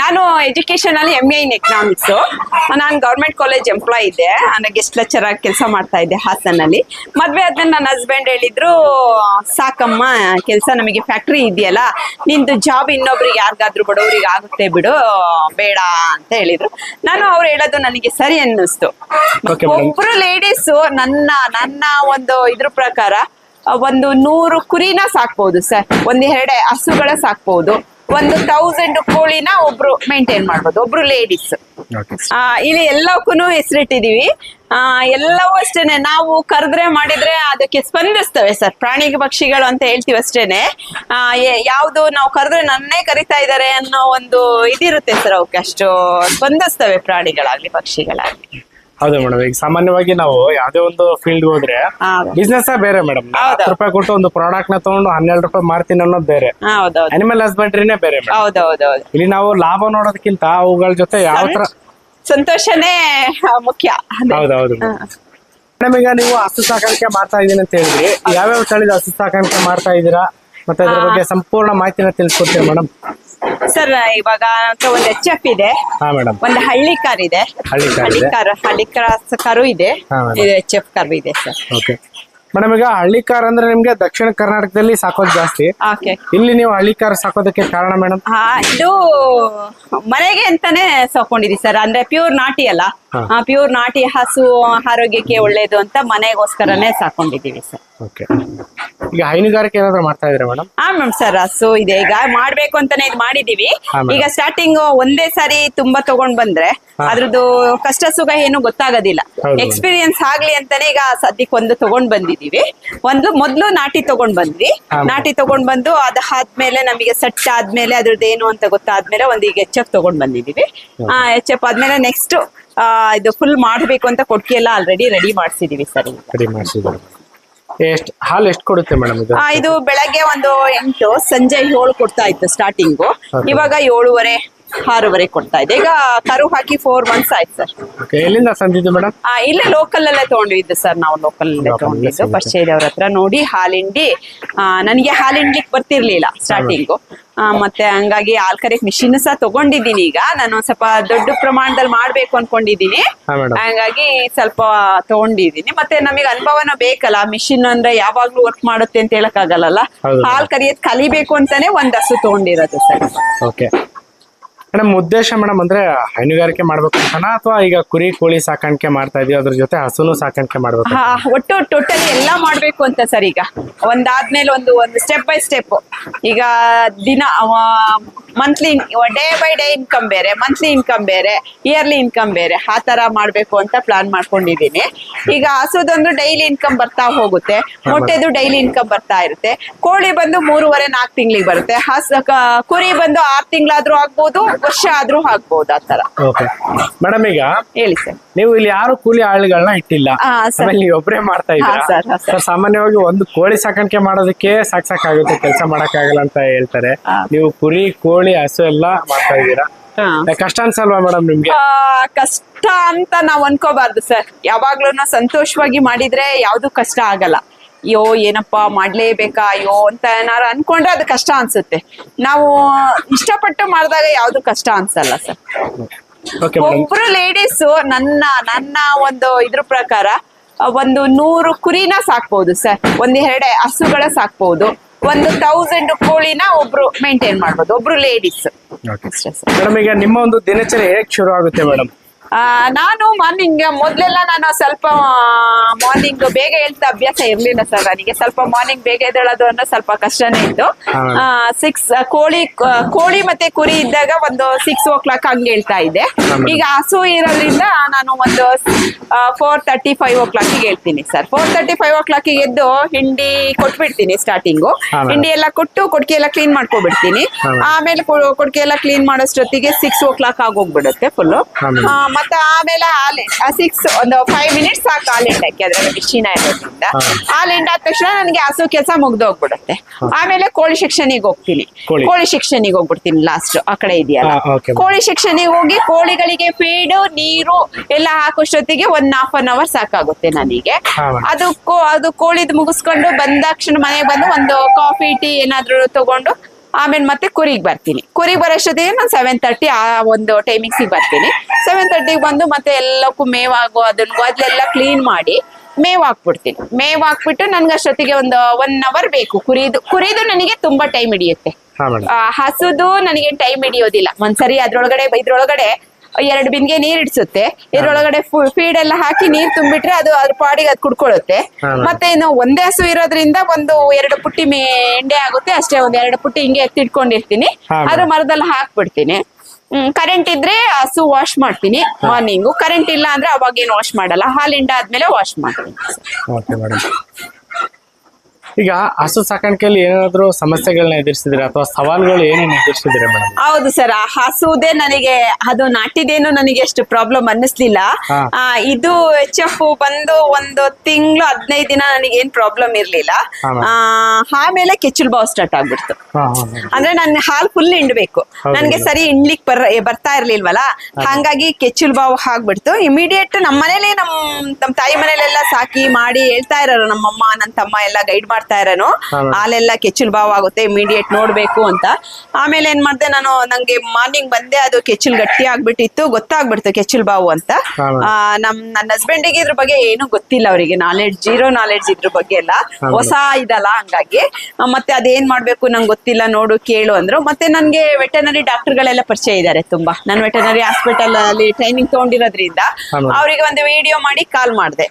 ನಾನು ಎಜುಕೇಶನ್ ಅಲ್ಲಿ M A in economics ನಾನು ಗೌರ್ಮೆಂಟ್ ಕಾಲೇಜ್ ಎಂಪ್ಲಾಯ್ ಇದ್ದೆ. ನಾನು ಗೆಸ್ಟ್ ಲೆಕ್ಚರ್ ಆಗಿ ಕೆಲಸ ಮಾಡ್ತಾ ಇದ್ದೆ ಹಾಸನಲ್ಲಿ. ಮದ್ವೆ ಆದ್ಮೇಲೆ ನನ್ನ ಹಸ್ಬೆಂಡ್ ಹೇಳಿದ್ರು ಸಾಕಮ್ಮ ಕೆಲಸ ನಮಗೆ ಫ್ಯಾಕ್ಟ್ರಿ ಇದೆಯಲ್ಲ ನಿಂದು ಜಾಬ್ ಇನ್ನೊಬ್ರಿಗೆ ಯಾರಿಗಾದ್ರೂ ಬಡವರಿಗೆ ಆಗುತ್ತೆ ಬಿಡು ಬೇಡ ಅಂತ ಹೇಳಿದ್ರು. ನಾನು ಅವ್ರು ಹೇಳೋದು ನನಗೆ ಸರಿ ಅನ್ನಿಸ್ತು. ಒಬ್ರು ಲೇಡೀಸ್ ನನ್ನ ನನ್ನ ಒಂದು ಇದ್ರ ಪ್ರಕಾರ ಒಂದು ನೂರು ಕುರಿನ ಸಾಕ್ಬಹುದು ಸರ್ ಒಂದ್ ಎರಡೇ ಹಸುಗಳ ಸಾಕ್ಬಹುದು ಒಂದು ತೌಸಂಡ್ ಕೋಳಿನ ಒಬ್ರು ಮೇಂಟೈನ್ ಮಾಡ್ಬೋದು ಒಬ್ರು ಲೇಡೀಸ್ ಆ, ಇಲ್ಲಿ ಎಲ್ಲಕ್ಕೂ ಹೆಸರಿಟ್ಟಿದೀವಿ. ಆ, ಎಲ್ಲವೂ ಅಷ್ಟೇನೆ ನಾವು ಕರೆದ್ರೆ ಮಾಡಿದ್ರೆ ಅದಕ್ಕೆ ಸ್ಪಂದಿಸ್ತವೆ ಸರ್ ಪ್ರಾಣಿ ಪಕ್ಷಿಗಳು ಅಂತ ಹೇಳ್ತೀವಿ ಅಷ್ಟೇನೆ. ಯಾವ್ದು ನಾವು ಕರೆದ್ರೆ ನನ್ನೇ ಕರಿತಾ ಇದ್ದಾರೆ ಅನ್ನೋ ಒಂದು ಇದಿರುತ್ತೆ ಸರ್ ಅವಕ್ಕೆ ಅಷ್ಟು ಸ್ಪಂದಿಸ್ತವೆ ಪ್ರಾಣಿಗಳಾಗ್ಲಿ ಪಕ್ಷಿಗಳಾಗ್ಲಿ. ಹೌದು ಮೇಡಮ್ ಈಗ ಸಾಮಾನ್ಯವಾಗಿ ನಾವು ಯಾವ್ದೇ ಒಂದು ಫೀಲ್ಡ್ ಹೋದ್ರೆ ಹೌದು. ಬಿಸ್ನೆಸ್ ಬೇರೆ ಮೇಡಮ್. ಹತ್ತು ರೂಪಾಯಿ ಕೊಟ್ಟು ಒಂದು ಪ್ರಾಡಕ್ಟ್ನ ತಗೊಂಡು ಹನ್ನೆರಡು ರೂಪಾಯಿ ಮಾರ್ತೀನಿ ಅನ್ನೋದು ಬೇರೆ. ಅನಿಮಲ್ ಹಸ್ಬೆಂಡ್ರಿನೇ ಬೇರೆ ಹೌದೌದೌದು ಇಲ್ಲಿ ನಾವು ಲಾಭ ನೋಡೋದಕ್ಕಿಂತ ಅವುಗಳ ಜೊತೆ ಯಾವ ತರ ಸಂತೋಷನೇ ಮುಖ್ಯ. ಹೌದೌದು. ಮೇಡಮ್ ಈಗ ನೀವು ಹಸು ಸಾಕಾಣಿಕೆ ಮಾಡ್ತಾ ಇದೀನಿ ಅಂತ ಹೇಳಿದ್ರಿ. ಯಾವ್ಯಾವ ತಳಿದ ಹಸು ಸಾಕಾಣಿಕೆ ಮಾಡ್ತಾ ಇದ್ದೀರಾ? ಮತ್ತೆ ಅದ್ರ ಬಗ್ಗೆ ಸಂಪೂರ್ಣ ಮಾಹಿತಿನ ತಿಳಿಸ್ಕೊಡ್ತೀರಾ ಮೇಡಮ್ ಸರ್ ಇವಾಗ ಒಂದು ಎಚ್ ಎಫ್ ಇದೆ. ಹಾ ಮೇಡಮ್ ಒಂದು ಹಳ್ಳಿ ಕಾರ್ ಇದೆ. ಹಳ್ಳಿ ಕಾರ್ ಇದೆ. ಕಾರ್ ಹಳ್ಳಿ ಕ್ರಾಸ್ ಕಾರು ಇದೆ. ಹಾ, madam. ಇದು ಎಚ್ ಎಫ್ ಕಾರ್ ಇದೆ ಸರ್ ಓಕೆ ಮೇಡಮ್ ಈಗ ಹಳ್ಳಿ ಕಾರ್ ಅಂದ್ರೆ ನಿಮ್ಗೆ ದಕ್ಷಿಣ ಕರ್ನಾಟಕದಲ್ಲಿ ಸಾಕೋದ್ ಜಾಸ್ತಿ. ಓಕೆ ಇಲ್ಲಿ ನೀವು ಹಳ್ಳಿ ಕಾರ್ ಸಾಕೋದಕ್ಕೆ ಕಾರಣ ಮೇಡಮ್ ಹಾ ಇದು ಮನೆಗೆ ಅಂತಾನೆ ಸಾಕೊಂಡಿದೀವಿ ಸರ್ ಅಂದ್ರೆ ಪ್ಯೂರ್ ನಾಟಿ ಅಲ್ಲ. ಹಾ. ಪ್ಯೂರ್ ನಾಟಿ ಹಸು ಆರೋಗ್ಯಕ್ಕೆ ಒಳ್ಳೇದು ಅಂತ ಮನೆಗೋಸ್ಕರನೇ ಸಾಕೊಂಡಿದೀವಿ ಸರ್ ಓಕೆ ಈಗ ಹೈನುಗಾರಿಕೆ ಏನಾದ್ರೂ ಮಾಡ್ತಾ ಇದ್ರೆ ಮೇಡಮ್ ಹಾ ಮ್ಯಾಮ್ ಸರ್ ಹಸು ಇದೆ ಈಗ ಮಾಡ್ಬೇಕು ಅಂತಾನೆ ಇದು ಮಾಡಿದೀವಿ. ಈಗ ಸ್ಟಾರ್ಟಿಂಗ್ ಒಂದೇ ಸಾರಿ ತುಂಬಾ ತಗೊಂಡ್ ಬಂದ್ರೆ. ಅದ್ರದ್ದು ಕಷ್ಟ ಸುಖ ಏನು ಗೊತ್ತಾಗೋದಿಲ್ಲ. ಎಕ್ಸ್ಪೀರಿಯನ್ಸ್ ಆಗ್ಲಿ ಅಂತಾನೆ ಈಗ ಸದ್ಯಕ್ಕೆ ಒಂದು ತಗೊಂಡ್ ಬಂದಿದೀವಿ. ಒಂದು ಮೊದ್ಲು ನಾಟಿ ತಗೊಂಡ್ ಬಂದ್ವಿ. ನಾಟಿ ತಗೊಂಡ್ ಬಂದು ಅದಾದ್ಮೇಲೆ ನಮಗೆ ಸೆಟ್ ಆದ್ಮೇಲೆ ಅದ್ರದ್ದು ಏನು ಅಂತ ಗೊತ್ತಾದ್ಮೇಲೆ ಒಂದು ಈಗ ಎಚ್ ಎಫ್ ತಗೊಂಡ್ ಬಂದಿದೀವಿ. ಆ ಎಚ್ ಎಫ್ ಆದ್ಮೇಲೆ ನೆಕ್ಸ್ಟ್ ಇದು ಫುಲ್ ಮಾಡ್ಬೇಕು ಅಂತ ಕೊಟ್ಟಿಗೆಲ್ಲ ಆಲ್ರೆಡಿ ರೆಡಿ ಮಾಡ್ಸಿದೀವಿ ಸರ್ ರೆಡಿ ಎಷ್ಟು ಹಾಲು ಎಷ್ಟು ಕೊಡುತ್ತೆ ಮೇಡಮ್ ಇದು ಆ, ಇದು ಬೆಳಗ್ಗೆ ಒಂದು ಎಂಟು ಸಂಜೆ ಏಳು ಕೊಡ್ತಾ ಇತ್ತು ಸ್ಟಾರ್ಟಿಂಗು. ಇವಾಗ ಏಳುವರೆ ಆರೂವರೆ ಕೊಡ್ತಾ ಇದೆ. ಈಗ ಕರು ಹಾಕಿ ಫೋರ್ ಮಂತ್ಸ್ ಆಯ್ತು ಸರ್ ಓಕೆ ಎಲ್ಲಿಂದ ಮೇಡಮ್ ಆ, ಇಲ್ಲೇ ಲೋಕಲ್ ಅಲ್ಲೇ ತಗೊಂಡಿದ್ದು ಸರ್ ನಾವು ಲೋಕಲ್ ಅಲ್ಲೇ ತಗೊಂಡಿದ್ದು. ಸಿಗುತ್ತೆ. ಪರಿಚಯದವ್ರ ಹತ್ರ ನೋಡಿ ಹಾಲಿಂಡಿ ಆ, ನನಗೆ ಹಾಲಿಂಡ್ಲಿಕ್ ಬರ್ತಿರ್ಲಿಲ್ಲ ಸ್ಟಾರ್ಟಿಂಗು ಮತ್ತೆ ಹಂಗಾಗಿ ಹಾಲ್ ಕರೆಕ್ ಮಿಷಿನ್ ಸಹ ತಗೊಂಡಿದ್ದೀನಿ ಈಗ. ನಾನು ಒಂದ್ ಸ್ವಲ್ಪ ದೊಡ್ಡ ಪ್ರಮಾಣದಲ್ಲಿ ಮಾಡ್ಬೇಕು ಅನ್ಕೊಂಡಿದ್ದೀನಿ. ಹಾ ಮೇಡಮ್ ಹಂಗಾಗಿ ಸ್ವಲ್ಪ ತಗೊಂಡಿದ್ದೀನಿ. ಮತ್ತೆ ನಮಗೆ ಅನುಭವನ ಬೇಕಲ್ಲ. ಮಿಷಿನ್ ಅಂದ್ರೆ ಯಾವಾಗ್ಲೂ ವರ್ಕ್ ಮಾಡುತ್ತೆ ಅಂತ ಹೇಳಕ್ ಆಗಲ್ಲ ಹೌದು. ಹಾಲ್ ಕರಿಯೋದ್ ಕಲಿಬೇಕು ಅಂತಾನೆ ಒಂದ್ ಹಸು ತಗೊಂಡಿರೋದು ಸರ್ ಓಕೆ ಮೇಡಮ್ ಉದ್ದೇಶ ಮೇಡಮ್ ಅಂದ್ರೆ ಹೈನುಗಾರಿಕೆ ಮಾಡ್ಬೇಕು ಅಂತನಾ ಅಥವಾ ಈಗ ಕುರಿ ಕೋಳಿ ಸಾಕಾಣಿಕೆ ಮಾಡ್ತಾ ಇದೀವಿ ಅದ್ರ ಜೊತೆ ಹಸುನು ಸಾಕಾಣಿಕೆ ಮಾಡ್ಬೇಕು ಹಾ, ಒಟ್ಟು ಟೋಟಲಿ ಎಲ್ಲಾ ಮಾಡ್ಬೇಕು ಅಂತ ಸರ್ ಈಗ. ಒಂದಾದ್ಮೇಲೆ ಒಂದು ಒಂದು ಸ್ಟೆಪ್ ಬೈ ಸ್ಟೆಪ್ ಈಗ ದಿನ monthly day by day income ಬೇರೆ ಮಂತ್ಲಿ ಇನ್ಕಮ್ ಬೇರೆ ಇಯರ್ಲಿ ಇನ್ಕಮ್ ಬೇರೆ ಆ ತರ ಮಾಡ್ಬೇಕು ಅಂತ ಪ್ಲಾನ್ ಮಾಡ್ಕೊಂಡಿದೀನಿ ಈಗ ಹಸುದೊಂದು ಡೈಲಿ ಇನ್ಕಮ್ ಬರ್ತಾ ಹೋಗುತ್ತೆ ಮೊಟ್ಟೆದು ಡೈಲಿ ಇನ್ಕಮ್ ಬರ್ತಾ ಇರುತ್ತೆ. ಕೋಳಿ ಬಂದು ಮೂರುವರೆ ನಾಲ್ಕು ತಿಂಗಳಿಗೆ ಬರುತ್ತೆ. ಹಸ ಕುರಿ ಬಂದು ಆರ್ ತಿಂಗಳಾದ್ರೂ ಆಗ್ಬೋದು ವರ್ಷ ಆದ್ರೂ ಆಗ್ಬೋದು ಆ ತರ. ಓಕೆ ಮೇಡಮ್ ಈಗ ಹೇಳಿ ಸರ್. ನೀವು ಇಲ್ಲಿ ಯಾರು ಕೂಲಿ ಆಳುಗಳನ್ನ ಇಟ್ಟಿಲ್ಲ. ನೀವು ಒಬ್ಬರೇ ಮಾಡ್ತಾ ಇದ್ದೀರಾ? ಸಾಮಾನ್ಯವಾಗಿ ಒಂದು ಕೋಳಿ ಸಾಕಾಣಿಕೆ ಮಾಡೋದಕ್ಕೆ ಸಾಕ್ ಸಾಕಾಗುತ್ತೆ ಕೆಲಸ ಮಾಡಕ್ಕಾಗಲ್ಲ ಅಂತ ಹೇಳ್ತಾರೆ. ನೀವು ಕುರಿ ಕೋಳಿ ಹಸು ಎಲ್ಲ ಮಾಡ್ತಾ ಇದ್ದೀರಾ? ಹಾ. ಕಷ್ಟ ಅನ್ಸಲ್ವಾ ಮೇಡಮ್ ನಿಮ್ಗೆ? ಆ, ಕಷ್ಟ ಅಂತ ನಾವ್ ಅನ್ಕೋಬಾರ್ದು ಸರ್. ಯಾವಾಗ್ಲೂ ಸಂತೋಷವಾಗಿ ಮಾಡಿದ್ರೆ ಯಾವ್ದು ಕಷ್ಟ ಆಗಲ್ಲ. ಅಯ್ಯೋ ಏನಪ್ಪಾ ಮಾಡ್ಲೇಬೇಕಾ ಅಯ್ಯೋ ಅಂತ ಏನಾರು ಅನ್ಕೊಂಡ್ರೆ ಅದು ಕಷ್ಟ ಅನ್ಸುತ್ತೆ. ನಾವು ಇಷ್ಟಪಟ್ಟು ಮಾಡಿದಾಗ ಯಾವ್ದು ಕಷ್ಟ ಅನ್ಸಲ್ಲ ಸರ್. ಓಕೆ ಮೇಡಮ್ ಒಬ್ರು ಲೇಡೀಸ್ ನನ್ನ ನನ್ನ ಒಂದು ಇದ್ರ ಪ್ರಕಾರ ಆ, ಒಂದು ನೂರು ಕುರಿನ ಸಾಕ್ಬಹುದು ಸರ್. ಒಂದ್ ಎರಡೆ ಹಸುಗಳ ಸಾಕ್ಬಹುದು ಒಂದು ತೌಸಂಡ್ ಕೋಳಿನ ಒಬ್ರು ಮೇಂಟೈನ್ ಮಾಡ್ಬೋದು ಒಬ್ರು ಲೇಡೀಸ್ ಮೇಡಮ್ ಈಗ ನಿಮ್ಮ ಒಂದು ದಿನಚರಿ ಹೇಗೆ ಶುರು ಆಗುತ್ತೆ ಮೇಡಮ್? ನಾನು ಮಾರ್ನಿಂಗ್ ಮೊದ್ಲೆಲ್ಲ ನಾನು ಸ್ವಲ್ಪ ಮಾರ್ನಿಂಗ್ ಬೇಗ ಹೇಳ್ತಾ ಅಭ್ಯಾಸ ಇರ್ಲಿಲ್ಲ ಸರ್ ನನಗೆ. ಸ್ವಲ್ಪ ಮಾರ್ನಿಂಗ್ ಬೇಗ ಎದ್ದೇಳೋದು ಅನ್ನೋ ಸ್ವಲ್ಪ ಕಷ್ಟನೇ ಇತ್ತು. ಸಿಕ್ಸ್ ಕೋಳಿ ಕೋಳಿ ಮತ್ತೆ ಕುರಿ ಇದ್ದಾಗ ಒಂದು ಸಿಕ್ಸ್ ಓ ಕ್ಲಾಕ್ ಹಂಗೆ ಹೇಳ್ತಾ ಇದ್ದೆ. ಈಗ ಹಸು ಇರೋದ್ರಿಂದ ನಾನು ಒಂದು four thirty five o'clock ಹೇಳ್ತೀನಿ sir. Four thirty five o'clock ಎದ್ದು ಹಿಂಡಿ ಕೊಟ್ಬಿಡ್ತೀನಿ ಸ್ಟಾರ್ಟಿಂಗು ಹಿಂಡಿ ಎಲ್ಲ ಕೊಟ್ಟು ಕೊಡ್ಕೆ ಎಲ್ಲ ಕ್ಲೀನ್ ಮಾಡ್ಕೊಬಿಡ್ತೀನಿ. ಆಮೇಲೆ? ಕೊಡ್ಕೆ ಎಲ್ಲ ಕ್ಲೀನ್ ಮಾಡೋಷ್ಟೊತ್ತಿಗೆ ಸಿಕ್ಸ್ ಓ ಕ್ಲಾಕ್ ಆಗೋಗ್ಬಿಡುತ್ತೆ ಫುಲ್ಲು. ಮತ್ತೆ ಆಮೇಲೆ ಹಾಲೆ ಸಿಕ್ಸ್ ಒಂದು ಫೈವ್ ಮಿನಿಟ್ಸ್ ಸಾಕು ಹಾಲು ಹಿಂಡಕ್ಕೆ ಅದ್ರಲ್ಲಿ ಮಿಷಿನ ಇರೋದ್ರಿಂದ. ಹಾಲು ಹಿಂಡಾದ ತಕ್ಷಣ ನನಗೆ ಹಸು ಕೆಲಸ ಮುಗ್ದೋಗ್ಬಿಡುತ್ತೆ. ಆಮೇಲೆ ಕೋಳಿ ಶಿಕ್ಷಣಿಗೆ ಹೋಗ್ತೀನಿ. ಕೋಳಿ. ಶಿಕ್ಷಣಿಗೆ ಹೋಗ್ಬಿಡ್ತೀನಿ ಲಾಸ್ಟ್ ಆ ಕಡೆ ಇದೆಯಲ್ಲ. ಕೋಳಿ ಶಿಕ್ಷಣಿಗೆ ಹೋಗಿ ಕೋಳಿಗಳಿಗೆ ಫೀಡು ನೀರು ಎಲ್ಲ ಹಾಕೋಷ್ಟೊತ್ತಿಗೆ ಒಂದ್ ಹಾಫ್ ಅನ್ ಅವರ್ ಸಾಕಾಗುತ್ತೆ ನನಗೆ. ಅದು ಅದು ಕೋಳಿದ್ ಮುಗಿಸ್ಕೊಂಡು ಬಂದಾಕ್ಷಣ ಮನೆಗೆ ಬಂದು ಒಂದು ಕಾಫಿ ಟೀ ಏನಾದ್ರು ತಗೊಂಡು ಆಮೇಲೆ ಮತ್ತೆ ಕುರಿಗೆ ಬರ್ತೀನಿ. ಕುರಿಗೆ ಬರೋಷ್ಟೊತ್ತಿಗೆ ನಾನು ಸೆವೆನ್ ತರ್ಟಿ ಆ ಒಂದು ಟೈಮಿಂಗ್ಸಿಗೆ ಬರ್ತೀನಿ. ಸೆವೆನ್ ತರ್ಟಿಗೆ ಬಂದು ಮತ್ತೆ ಎಲ್ಲಕ್ಕೂ ಮೇವಾಗು ಅದನ್ನ ಮೊದಲೆಲ್ಲ ಕ್ಲೀನ್ ಮಾಡಿ ಮೇವ್ ಹಾಕ್ಬಿಡ್ತೀನಿ ಮೇವ್ ಹಾಕ್ಬಿಟ್ಟು ನನ್ಗೆ ಅಷ್ಟೊತ್ತಿಗೆ ಒಂದು ಒನ್ ಅವರ್ ಬೇಕು. ಕುರಿದು ಕುರಿದು ನನಗೆ ತುಂಬಾ ಟೈಮ್ ಹಿಡಿಯುತ್ತೆ. ಹಸುದು ನನಗೆ ಟೈಮ್ ಹಿಡಿಯೋದಿಲ್ಲ. ಒಂದ್ಸರಿ ಅದ್ರೊಳಗಡೆ ಇದ್ರೊಳಗಡೆ ಎರಡು ಬಿಂದಿಗೆ ನೀರ್ ಇಡ್ಸುತ್ತೆ. ಇದ್ರೊಳಗಡೆ ಫೀಡ್ ಎಲ್ಲ ಹಾಕಿ ನೀರ್ ತುಂಬಿಟ್ರೆ ಅದು ಅದ್ರ ಪಾಡಿಗೆ ಅದು ಕುಡ್ಕೊಳ್ಳುತ್ತೆ ಮತ್ತೆ ಇನ್ನು ಒಂದೇ ಹಸು ಇರೋದ್ರಿಂದ ಒಂದು ಎರಡು ಪುಟ್ಟಿ ಮೇಂಡೆ ಆಗುತ್ತೆ. ಅಷ್ಟೇ ಒಂದ್ ಎರಡು ಪುಟ್ಟಿ ಹಿಂಗೆ ಎತ್ತಿಟ್ಕೊಂಡಿರ್ತೀನಿ ಅದ್ರ ಮರದಲ್ಲಿ ಹಾಕ್ಬಿಡ್ತೀನಿ. ಹ್ಮ್ ಕರೆಂಟ್ ಇದ್ರೆ ಹಸು ವಾಶ್ ಮಾಡ್ತೀನಿ ಮಾರ್ನಿಂಗು ಕರೆಂಟ್ ಇಲ್ಲ ಅಂದ್ರೆ ಅವಾಗೇನು ವಾಶ್ ಮಾಡಲ್ಲ. ಹಾಲಿಂಡ ಆದ್ಮೇಲೆ ವಾಶ್ ಮಾಡ್ತೀನಿ. ಈಗ ಹಸು ಸಾಕಾಣಿಕೆಯಲ್ಲಿ ಏನಾದ್ರು ಸಮಸ್ಯೆಗಳನ್ನ ಎದುರಿಸಿದ್ರೆ ಅಥವಾ ಸವಾಲುಗಳು ಏನೇನು ಎದುರಿಸಿದ್ರೆ ಮೇಡಮ್? ಹೌದು ಸರ್ ಆ ಹಸುದೇ ನನಗೆ ಅದು ನಾಟಿದೇನು ನನಗೆ ಎಷ್ಟು ಪ್ರಾಬ್ಲಮ್ ಅನ್ನಿಸ್ಲಿಲ್ಲ. ಆ, ಇದು ಎಚ್ ಎಫ್ ಬಂದು ಒಂದು ತಿಂಗಳು ಹದಿನೈದು ದಿನ ನನಗೆ ಏನ್ ಪ್ರಾಬ್ಲಮ್ ಇರ್ಲಿಲ್ಲ. ಆ, ಆಮೇಲೆ ಕೆಚ್ಚುಲ್ ಬಾವು ಸ್ಟಾರ್ಟ್ ಆಗ್ಬಿಡ್ತು. ಹಾ ಹಾ ಹಾ. ಅಂದ್ರೆ ನನ್ನ ಹಾಲ್ ಫುಲ್ ಹಿಂಡ್ಬೇಕು. ನನ್ಗೆ ಸರಿ ಹಿಂಡ್ಲಿಕ್ ಬರ್ ಬರ್ತಾ ಇರ್ಲಿಲ್ವಲ್ಲ? ಹಾಗಾಗಿ ಕೆಚ್ಚುಲ್ ಬಾವು ಆಗ್ಬಿಡ್ತು ಇಮಿಡಿಯೇಟ್ ನಮ್ಮ ಮನೇಲಿ ನಮ್ ನಮ್ ತಾಯಿ ಮನೇಲೆಲ್ಲ ಸಾಕಿ ಮಾಡಿ ಹೇಳ್ತಾ ಇರೋರು ನಮ್ಮಮ್ಮ ನನ್ನ ತಮ್ಮ ಎಲ್ಲ ಗೈಡ್ ಮಾಡ್ತಾ ಇರೋನು. ಹಾ, madam. ಹಾಲೆಲ್ಲ ಕೆಚ್ಚಲ್ ಬಾವು ಆಗುತ್ತೆ ಇಮಿಡಿಯೇಟ್ ನೋಡ್ಬೇಕು ಅಂತ. ಆಮೇಲೆ ಏನ್ ಮಾಡ್ದೆ ನಾನು ನಂಗೆ ಮಾರ್ನಿಂಗ್ ಬಂದೆ ಅದು ಕೆಚ್ಚಲ್ ಗಟ್ಟಿ ಆಗ್ಬಿಟ್ಟಿತ್ತು ಗೊತ್ತಾಗ್ಬಿಡ್ತು ಕೆಚ್ಚಲ್ ಬಾವು ಅಂತ. ಹಾ, ನಮ್ ನನ್ನ ಹಸ್ಬೆಂಡಿಗೆ ಇದ್ರ ಬಗ್ಗೆ ಏನು ಗೊತ್ತಿಲ್ಲ ಅವರಿಗೆ ನಾಲೆಡ್ಜ್ ಜೀರೋ ನಾಲೆಡ್ಜ್ ಇದ್ರ ಬಗ್ಗೆ ಎಲ್ಲ. ಹಾ, ಹೊಸ ಇದಲ್ಲ ಹಂಗಾಗಿ. ಮತ್ತೆ ಅದೇನ್ ಮಾಡ್ಬೇಕು ನಂಗೆ ಗೊತ್ತಿಲ್ಲ ನೋಡು ಕೇಳು ಅಂದ್ರು. ಮತ್ತೆ ನನ್ಗೆ ವೆಟನರಿ ಡಾಕ್ಟರ್ಗಳೆಲ್ಲ ಪರಿಚಯ ಇದ್ದಾರೆ ತುಂಬಾ. ನಾನು ವೆಟನರಿ ಹಾಸ್ಪಿಟಲ್ ಅಲ್ಲಿ ಟ್ರೈನಿಂಗ್ ತಗೊಂಡಿರೋದ್ರಿಂದ ಹಾ. ಅವರಿಗೆ ಒಂದು ವಿಡಿಯೋ ಮಾಡಿ ಕಾಲ್ ಮಾಡಿದೆ.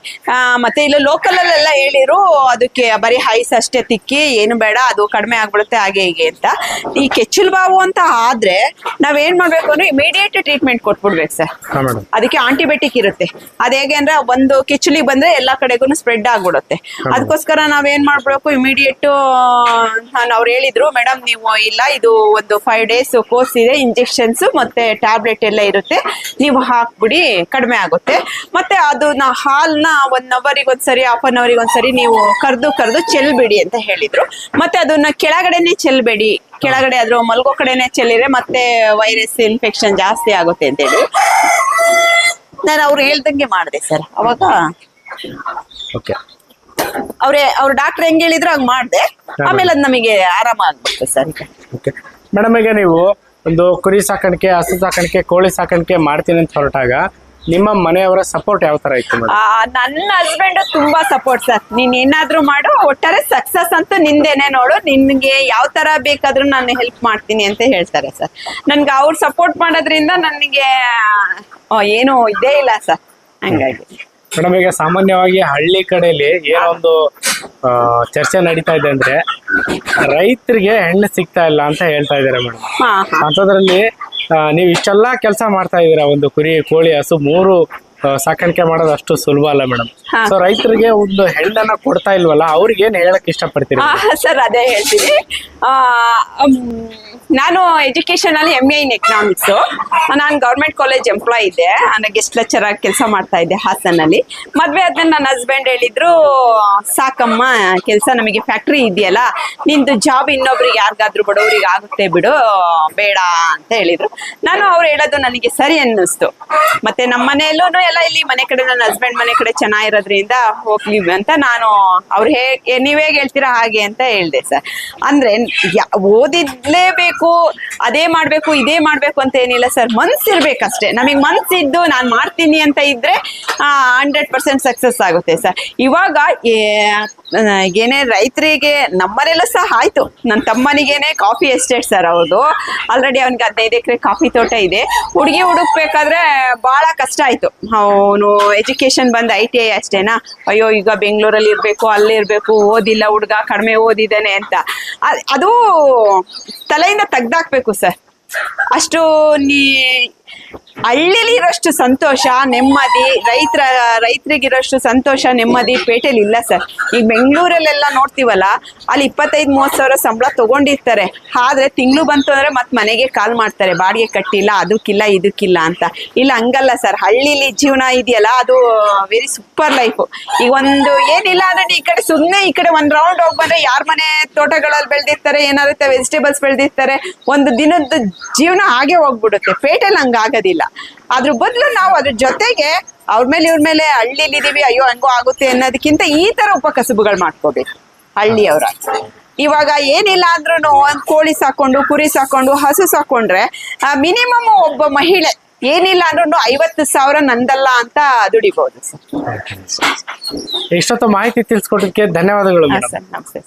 ಮತ್ತೆ ಇಲ್ಲ ಲೋಕಲ್ ಅಲ್ಲೆಲ್ಲ ಹೇಳಿರು ಅದಕ್ಕೆ ಬರೀ ಹೈಸ್ ಅಷ್ಟೇ ತಿಕ್ಕಿ ಏನು ಬೇಡ ಅದು ಕಡಿಮೆ ಆಗ್ಬಿಡುತ್ತೆ ಹಾಗೆ ಹೀಗೆ ಅಂತ. ಈ ಕೆಚ್ಚಲ್ ಬಾವು ಅಂತ ಆದ್ರೆ ನಾವೇನ್ ಮಾಡ್ಬೇಕು ಅಂದ್ರೆ ಇಮಿಡಿಯೇಟ್ ಟ್ರೀಟ್ಮೆಂಟ್ ಕೊಟ್ಬಿಡ್ಬೇಕು ಸರ್ ಅದಕ್ಕೆ ಆಂಟಿಬಯೋಟಿಕ್ ಇರುತ್ತೆ. ಅದ್ ಹೇಗೆ ಅಂದ್ರೆ ಒಂದು ಕೆಚ್ಚುಲಿ ಬಂದ್ರೆ ಎಲ್ಲಾ ಕಡೆಗೂ ಸ್ಪ್ರೆಡ್ ಆಗ್ಬಿಡುತ್ತೆ. ಅದಕ್ಕೋಸ್ಕರ ನಾವೇನ್ ಮಾಡ್ಬೇಕು ಇಮಿಡಿಯೇಟ್ ನಾನು ಅವ್ರು ಹೇಳಿದ್ರು ಮೇಡಮ್ ನೀವು ಇಲ್ಲ ಇದು ಒಂದು ಫೈವ್ ಡೇಸ್ ಕೋರ್ಸ್ ಇದೆ ಇಂಜೆಕ್ಷನ್ಸ್ ಮತ್ತೆ ಟ್ಯಾಬ್ಲೆಟ್ ಎಲ್ಲ ಇರುತ್ತೆ. ನೀವು ಹಾಕ್ಬಿಡಿ ಕಡಿಮೆ ಆಗುತ್ತೆ. ಮತ್ತೆ ಅದನ್ನ ಹಾಲ್ನ ಒನ್ ಅವರಿಗೆ ಒಂದ್ಸರಿ ಹಾಫ್ ಅನ್ ಅವರಿಗೆ ಒಂದ್ಸರಿ ನೀವು ಕರ್ದು ಕರ್ದು ಚೆಲ್ಬಿಡಿ ಅಂತ ಹೇಳಿದ್ರು. ಮತ್ತೆ ಅದನ್ನ ಕೆಳಗಡೆನೆ ಚೆಲ್ಬೇಡಿ. ಕೆಳಗಡೆ ಅದ್ರ ಮಲ್ಗೋ ಕಡೆನೆ ಚೆಲ್ಲಿದ್ರೆ ಮತ್ತೆ ವೈರಸ್ ಇನ್ಫೆಕ್ಷನ್ ಜಾಸ್ತಿ ಆಗುತ್ತೆ ಅಂತ ಹೇಳಿ. ನಾನು ಅವ್ರು ಹೇಳ್ದಂಗೆ ಮಾಡಿದೆ ಸರ್. ಅವಾಗ ಓಕೆ ಅವ್ರೆ ಅವ್ರ ಡಾಕ್ಟರ್ ಹೆಂಗ್ ಹೇಳಿದ್ರು ಹಂಗ್ ಮಾಡಿದೆ. ಆಮೇಲೆ ಅದು ನಮಗೆ ಆರಾಮ ಆಗ್ಬಿಡ್ತು ಸರ್. ಓಕೆ ಮೇಡಮ್ ಈಗ ನೀವು ಒಂದು ಕುರಿ ಸಾಕಾಣಿಕೆ ಹಸು ಸಾಕಾಣಿಕೆ ಕೋಳಿ ಸಾಕಾಣಿಕೆ ಮಾಡ್ತೀನಿ ಅಂತ ಹೊರಟಾಗ ನಿಮ್ಮ ಮನೆಯವರ ಸಪೋರ್ಟ್ ಯಾವ ತರ ಇತ್ತು ಆ, ನನ್ನ ಹಸ್ಬೆಂಡ್ ತುಂಬಾ ಸಪೋರ್ಟ್ ಸರ್ ನೀನ್ ಏನಾದ್ರೂ ಮಾಡು ಒಟ್ಟಾರೆ ಸಕ್ಸಸ್ ಅಂತೂ ನಿಂದೇನೆ ನೋಡು. ನಿನ್ಗೆ ಯಾವ ತರ ಬೇಕಾದ್ರೂ ನಾನು ಹೆಲ್ಪ್ ಮಾಡ್ತೀನಿ ಅಂತ ಹೇಳ್ತಾರೆ ಸರ್ ನನ್ಗೆ ಅವ್ರು ಸಪೋರ್ಟ್ ಮಾಡೋದ್ರಿಂದ ನನಗೆ ಆ, ಏನು ಇದೇ ಇಲ್ಲ ಸರ್ ಹಂಗಾಗಿ. ಮೇಡಮ್ ಈಗ ಸಾಮಾನ್ಯವಾಗಿ ಹಳ್ಳಿ ಕಡೆಯಲ್ಲಿ ಏನೊಂದು ಆ, ಚರ್ಚೆ ನಡೀತಾ ಇದೆ ಅಂದ್ರೆ ರೈತರಿಗೆ ಹೆಣ್ಣು ಸಿಗ್ತಾ ಇಲ್ಲ ಅಂತ ಹೇಳ್ತಾ ಇದ್ದಾರೆ ಮೇಡಮ್ ಹಾ ಹಾ. ಅಂಥದ್ರಲ್ಲಿ ಆ, ನೀವು ಇಷ್ಟೆಲ್ಲ ಕೆಲಸ ಮಾಡ್ತಾ ಇದ್ದೀರಾ ಒಂದು ಕುರಿ ಕೋಳಿ ಹಸು ಮೂರು ಸಾಕಾಣಿಕೆ ಮಾಡೋದು ಅಷ್ಟು ಸುಲಭ ಅಲ್ಲ ಮೇಡಮ್. ಸೊ ರೈತರಿಗೆ ಒಂದು ಹೆಣ್ಣನ್ನ ಕೊಡ್ತಾ ಇಲ್ವಲ್ಲ ಅವ್ರಿಗೆ ಏನ್ ಹೇಳಕ್ ಇಷ್ಟಪಡ್ತೀರಿ? ಸರ್ ಅದೇ ಹೇಳ್ತೀನಿ. ನಾನು ಎಜುಕೇಶನ್ ಅಲ್ಲಿ ಎಂ ಎ ಇನ್ ಎಕನಾಮಿಕ್ಸ್ ನಾನು ಗೌರ್ಮೆಂಟ್ ಕಾಲೇಜ್ ಎಂಪ್ಲಾಯ್ ಇದ್ದೆ. ನಾನು ಗೆಸ್ಟ್ ಲೆಕ್ಚರ್ ಆಗಿ ಕೆಲಸ ಮಾಡ್ತಾ ಇದ್ದೆ ಹಾಸನಲ್ಲಿ. ಮದ್ವೆ ಆದ್ಮೇಲೆ ನನ್ನ ಹಸ್ಬೆಂಡ್ ಹೇಳಿದ್ರು ಸಾಕಮ್ಮ ಕೆಲಸ ನಮಗೆ ಫ್ಯಾಕ್ಟ್ರಿ ಇದೆಯಲ್ಲ ನಿಂದು ಜಾಬ್ ಇನ್ನೊಬ್ರಿಗೆ ಯಾರಿಗಾದ್ರೂ ಬಡವರಿಗೆ ಆಗುತ್ತೆ ಬಿಡು ಬೇಡ ಅಂತ ಹೇಳಿದ್ರು. ನಾನು ಅವ್ರು ಹೇಳೋದು ನನಗೆ ಸರಿ ಅನ್ನಿಸ್ತು. ಮತ್ತೆ ನಮ್ಮ ಮನೆಯಲ್ಲೂ ಎಲ್ಲ ಇಲ್ಲಿ ಮನೆ ಕಡೆ ನನ್ನ ಹಸ್ಬೆಂಡ್ ಮನೆ ಕಡೆ ಚೆನ್ನಾಗಿರೋದ್ರಿಂದ ಹೋಗ್ಲಿ ಅಂತ ನಾನು ಅವ್ರು ಹೇಗೆ ನೀವ್ ಹೇಗೆ ಹೇಳ್ತೀರಾ ಹಾಗೆ ಅಂತ ಹೇಳ್ದೆ ಸರ್ ಅಂದ್ರೆ ಓದಿದ್ಲೇಬೇಕು ಅದೇ ಮಾಡ್ಬೇಕು, ಇದೇ ಮಾಡ್ಬೇಕು ಅಂತ ಏನಿಲ್ಲ ಸರ್ ಮನ್ಸಿರ್ಬೇಕಷ್ಟೇ ನಮಗೆ ಮನ್ಸಿದ್ದು ನಾನು ಮಾಡ್ತೀನಿ ಅಂತ ಇದ್ರೆ ಹಂಡ್ರೆಡ್ ಪರ್ಸೆಂಟ್ ಸಕ್ಸಸ್ ಆಗುತ್ತೆ ಸರ್ ಇವಾಗ ಏನೇ ರೈತರಿಗೆ ನಮ್ಮನೆಲ್ಲ ಸಹ ಆಯ್ತು. ನನ್ನ ತಮ್ಮನಿಗೇನೆ ಕಾಫಿ ಎಸ್ಟೇಟ್ ಸರ್ ಅವ್ರದ್ದು ಆಲ್ರೆಡಿ ಅವ್ನಿಗೆ ಹದಿನೈದು ಎಕರೆ ಕಾಫಿ ತೋಟ ಇದೆ. ಹುಡುಗಿ ಹುಡುಕ್ಬೇಕಾದ್ರೆ ಬಹಳ ಕಷ್ಟ ಆಯ್ತು. ಅವನು ಎಜುಕೇಶನ್ ಬಂದು ಐ ಟಿ ಐ ಅಷ್ಟೇನಾ? ಅಯ್ಯೋ, ಈಗ ಬೆಂಗಳೂರಲ್ಲಿ ಇರಬೇಕು, ಅಲ್ಲೇ ಇರಬೇಕು, ಓದಿಲ್ಲ, ಹುಡುಗ ಕಡಿಮೆ ಓದಿದ್ದಾನೆ ಅಂತ. ಅದು ತಲೆಯಿಂದ ತೆಗ್ದಾಕ್ಬೇಕು ಸರ್. ಅಷ್ಟು ನೀ ಹಳ್ಳಿಲಿ ಇರೋಷ್ಟು ಸಂತೋಷ, ನೆಮ್ಮದಿ, ರೈತರ, ರೈತರಿಗಿರೋಷ್ಟು ಸಂತೋಷ, ನೆಮ್ಮದಿ ಪೇಟೆಲಿ ಇಲ್ಲ ಸರ್. ಈಗ ಬೆಂಗಳೂರಲ್ಲೆಲ್ಲ ನೋಡ್ತೀವಲ್ಲ, ಅಲ್ಲಿ ಇಪ್ಪತ್ತೈದು, ಮೂವತ್ತು ಸಾವಿರ ಸಂಬಳ ತಗೊಂಡಿರ್ತಾರೆ. ಆದ್ರೆ ತಿಂಗಳು ಬಂತು ಅಂದ್ರೆ ಮತ್ತೆ ಮನೆಗೆ ಕಾಲ್ ಮಾಡ್ತಾರೆ, ಬಾಡಿಗೆ ಕಟ್ಟಿಲ್ಲ, ಅದಕ್ಕಿಲ್ಲ, ಇದಕ್ಕಿಲ್ಲ ಅಂತ. ಇಲ್ಲ, ಹಂಗಲ್ಲ ಸರ್. ಹಳ್ಳಿಲಿ ಜೀವನ ಇದೆಯಲ್ಲ, ಅದು ವೆರಿ ಸೂಪರ್ ಲೈಫ್ ಈಗ ಒಂದು ಏನಿಲ್ಲ ಅಂದ್ರೆ ಈ ಕಡೆ ಸುಮ್ಮನೆ ಈ ಕಡೆ ಒಂದ್ ರೌಂಡ್ ಹೋಗಿ ಬಂದ್ರೆ ಯಾರ ಮನೆ ತೋಟಗಳಲ್ಲಿ ಬೆಳೆದಿರ್ತಾರೆ ಏನಾರುತ್ತೆ ವೆಜಿಟೇಬಲ್ಸ್ ಬೆಳೆದಿರ್ತಾರೆ, ಒಂದು ದಿನದ ಜೀವನ ಹಾಗೆ ಹೋಗ್ಬಿಡುತ್ತೆ. ಪೇಟೆಲ್ ಹಂಗ. ಆಗೋದಿಲ್ಲ. ಅದ್ರ ಬದಲು ನಾವು ಅದ್ರ ಜೊತೆಗೆ ಅವ್ರ ಮೇಲೆ ಇವ್ರ ಮೇಲೆ ಹಳ್ಳಿಲಿ ಇದೀವಿ ಅಯ್ಯೋ ಹಂಗೋ ಆಗುತ್ತೆ ಅನ್ನೋದಕ್ಕಿಂತ ಈ ತರ ಉಪಕಸಬುಗಳು ಮಾಡ್ಕೋಬೇಕು ಹಳ್ಳಿಯವರ. ಇವಾಗ ಏನಿಲ್ಲ ಅಂದ್ರೂ ಒಂದ್ ಕೋಳಿ ಸಾಕೊಂಡು ಕುರಿ ಸಾಕೊಂಡು ಹಸು ಸಾಕೊಂಡ್ರೆ ಮಿನಿಮಮ್ ಒಬ್ಬ ಮಹಿಳೆ ಏನಿಲ್ಲ ಅಂದ್ರೂ ಐವತ್ತು ಸಾವಿರ ನಂದಲ್ಲ ಅಂತ ದುಡಿಬಹುದು ಸರ್. ಎಷ್ಟೊತ್ತು ಮಾಹಿತಿ ತಿಳಿಸ್ಕೊಡೋದಕ್ಕೆ ಧನ್ಯವಾದಗಳು ಸರ್ ನಮಸ್ತೆ